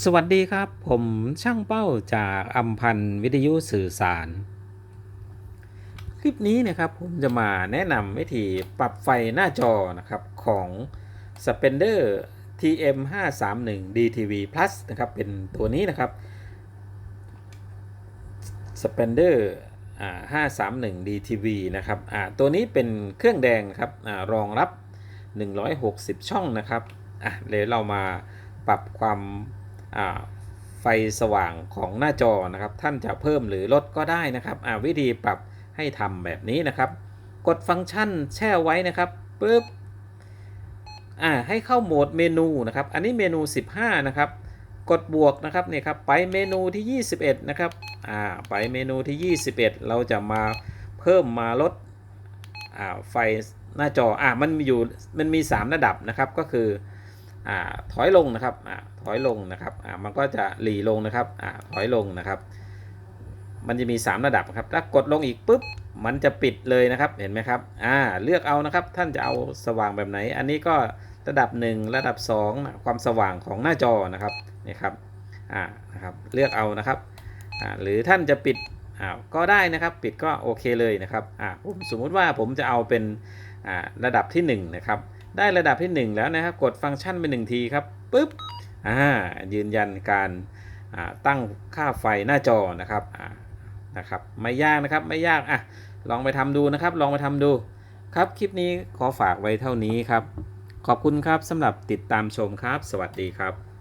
สวัสดีครับ ผมช่างเป้าจากอัมพันธ์วิทยุสื่อสาร คลิปนี้นะครับผมจะมาแนะนำวิธีปรับไฟหน้าจอนะครับของ Spender TM 5 3 1 DTV Plus นะครับ เป็นตัวนี้นะครับ Spender อ่า531 DTV นะครับตัวนี้เป็นเครื่องแดงครับอรองรับ 160 ช่องนะครับอะเดี๋ยวเรามาปรับความ ไฟสว่างของหน้าจอนะครับ ท่านจะเพิ่มหรือลดก็ได้นะครับวิธีปรับให้ทำแบบนี้นะครับ กดฟังก์ชันแช่ไว้นะครับปุ๊บอ่าให้เข้าโหมดเมนูนะครับ อันนี้เมนู 15 นะครับ กดบวกนะครับเนี่ยครับไปเมนูที่ 21 นะครับอ่าไปเมนูที่ 21 เราจะมาเพิ่มมาลดอ่าไฟหน้าจออ่ามันมีอยู่มันมี 3 ระดับนะครับก็คือ ถอยลงนะครับอถอยลงนะครับมันก็จะหลีลงนะครับอถอยลงนะครับ มันจะมี 3 ระดับครับถ้ากดลงอีกปุ๊บมันจะปิดเลยนะครับเห็นไหมครับอ่าเลือกเอานะครับท่านจะเอาสว่างแบบไหน อันนี้ก็ระดับ 1 ระดับ 2 ความสว่างของหน้าจอนะครับนี่ครับอ่านะครับเลือกเอานะครับอ่าหรือท่านจะปิดอ่าก็ได้นะครับปิดก็โอเคเลยนะครับอ่าผมสมมุติว่าผมจะเอาเป็นอ่าระดับที่1นะครับ ได้ระดับที่ 1 แล้วนะครับ กดฟังก์ชันไปหนึ่งทีครับปุ๊บอ่ายืนยันการตั้งค่าไฟหน้าจอนะครับนะครับ ไม่ยากนะครับไม่ยากอะลองไปทำดูนะครับ ลองไปทำดูครับ คลิปนี้ขอฝากไว้เท่านี้ครับ ขอบคุณครับสำหรับติดตามชมครับ สวัสดีครับ